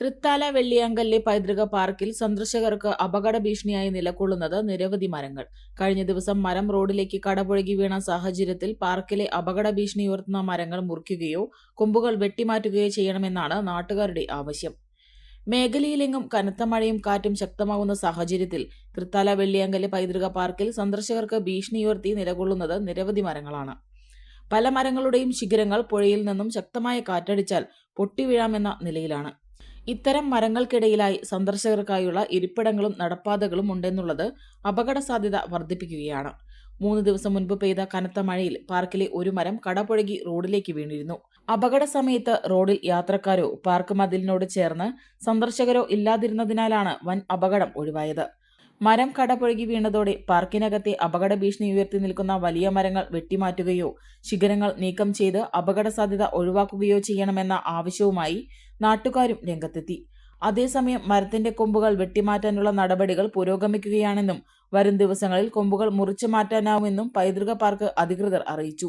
തൃത്താല വെള്ളിയാങ്കല്ലെ പൈതൃക പാർക്കിൽ സന്ദർശകർക്ക് അപകട ഭീഷണിയായി നിലകൊള്ളുന്നത് നിരവധി മരങ്ങൾ. കഴിഞ്ഞ ദിവസം മരം റോഡിലേക്ക് കടപുഴകി വീണ സാഹചര്യത്തിൽ പാർക്കിലെ അപകട ഭീഷണി ഉയർത്തുന്ന മരങ്ങൾ മുറിക്കുകയോ കൊമ്പുകൾ വെട്ടിമാറ്റുകയോ ചെയ്യണമെന്നാണ് നാട്ടുകാരുടെ ആവശ്യം. മേഖലയിലെങ്ങും കനത്ത മഴയും കാറ്റും ശക്തമാകുന്ന സാഹചര്യത്തിൽ തൃത്താല വെള്ളിയാങ്കല്ലെ പൈതൃക പാർക്കിൽ സന്ദർശകർക്ക് ഭീഷണി ഉയർത്തി നിലകൊള്ളുന്നത് നിരവധി മരങ്ങളാണ്. പല മരങ്ങളുടെയും ശിഖരങ്ങൾ പുഴയിൽ നിന്നും ശക്തമായ കാറ്റടിച്ചാൽ പൊട്ടിവീഴാമെന്ന നിലയിലാണ്. ഇത്തരം മരങ്ങൾക്കിടയിലായി സന്ദർശകർക്കായുള്ള ഇരിപ്പിടങ്ങളും നടപ്പാതകളും ഉണ്ടെന്നുള്ളത് അപകട സാധ്യത വർദ്ധിപ്പിക്കുകയാണ്. മൂന്ന് ദിവസം മുൻപ് പെയ്ത കനത്ത മഴയിൽ പാർക്കിലെ ഒരു മരം കടപുഴകി റോഡിലേക്ക് വീണിരുന്നു. അപകട സമയത്ത് റോഡിൽ യാത്രക്കാരോ പാർക്ക് മതിലിനോട് ചേർന്ന് സന്ദർശകരോ ഇല്ലാതിരുന്നതിനാലാണ് വൻ അപകടം ഒഴിവായത്. മരം കടപുഴകി വീണതോടെ പാർക്കിനകത്തെ അപകട ഭീഷണി ഉയർത്തി നിൽക്കുന്ന വലിയ മരങ്ങൾ വെട്ടിമാറ്റുകയോ ശിഖരങ്ങൾ നീക്കം ചെയ്ത് അപകട സാധ്യത ഒഴിവാക്കുകയോ ചെയ്യണമെന്ന ആവശ്യവുമായി നാട്ടുകാരും രംഗത്തെത്തി. അതേസമയം മരത്തിന്റെ കൊമ്പുകൾ വെട്ടിമാറ്റാനുള്ള നടപടികൾ പുരോഗമിക്കുകയാണെന്നും വരും ദിവസങ്ങളിൽ കൊമ്പുകൾ മുറിച്ചു മാറ്റാനാവുമെന്നും പൈതൃക പാർക്ക് അധികൃതർ അറിയിച്ചു.